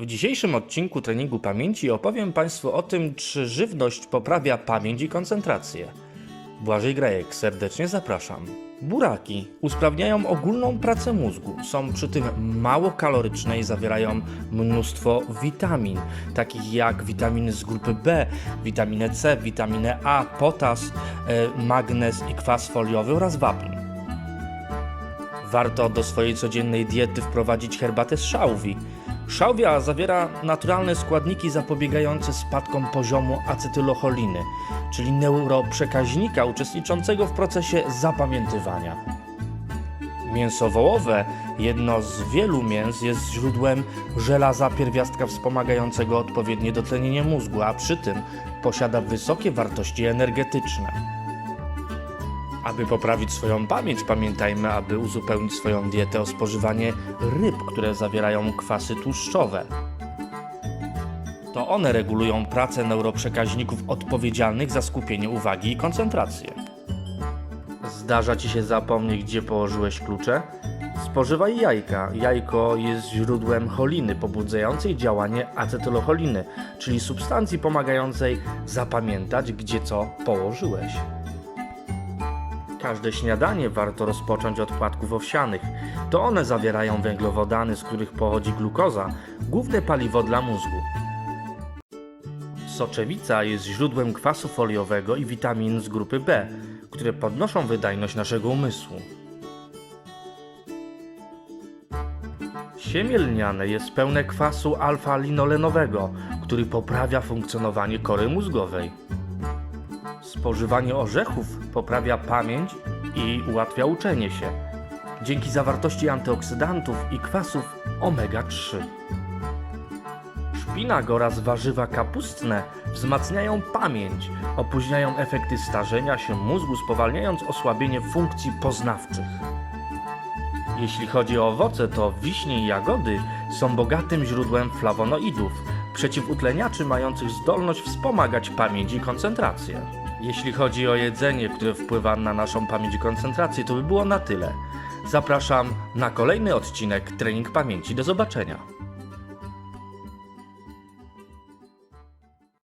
W dzisiejszym odcinku treningu pamięci opowiem Państwu o tym, czy żywność poprawia pamięć i koncentrację. Błażej Grajek, serdecznie zapraszam. Buraki usprawniają ogólną pracę mózgu, są przy tym mało kaloryczne i zawierają mnóstwo witamin, takich jak witaminy z grupy B, witaminę C, witaminę A, potas, e, magnez i kwas foliowy oraz wapń. Warto do swojej codziennej diety wprowadzić herbatę z szałwi. Szałwia zawiera naturalne składniki zapobiegające spadkom poziomu acetylocholiny, czyli neuroprzekaźnika uczestniczącego w procesie zapamiętywania. Mięso wołowe, jedno z wielu mięs, jest źródłem żelaza pierwiastka wspomagającego odpowiednie dotlenienie mózgu, a przy tym posiada wysokie wartości energetyczne. Aby poprawić swoją pamięć, pamiętajmy, aby uzupełnić swoją dietę o spożywanie ryb, które zawierają kwasy tłuszczowe. To one regulują pracę neuroprzekaźników odpowiedzialnych za skupienie uwagi i koncentrację. Zdarza ci się zapomnieć, gdzie położyłeś klucze? Spożywaj jajka. Jajko jest źródłem choliny pobudzającej działanie acetylocholiny, czyli substancji pomagającej zapamiętać, gdzie co położyłeś. Każde śniadanie warto rozpocząć od płatków owsianych. To one zawierają węglowodany, z których pochodzi glukoza, główne paliwo dla mózgu. Soczewica jest źródłem kwasu foliowego i witamin z grupy B, które podnoszą wydajność naszego umysłu. Siemię lniane jest pełne kwasu alfa-linolenowego, który poprawia funkcjonowanie kory mózgowej. Spożywanie orzechów poprawia pamięć i ułatwia uczenie się. Dzięki zawartości antyoksydantów i kwasów omega-3. Szpinak oraz warzywa kapustne wzmacniają pamięć, opóźniają efekty starzenia się mózgu, spowalniając osłabienie funkcji poznawczych. Jeśli chodzi o owoce, to wiśnie i jagody są bogatym źródłem flawonoidów, przeciwutleniaczy mających zdolność wspomagać pamięć i koncentrację. Jeśli chodzi o jedzenie, które wpływa na naszą pamięć i koncentrację, to by było na tyle. Zapraszam na kolejny odcinek Trening Pamięci. Do zobaczenia.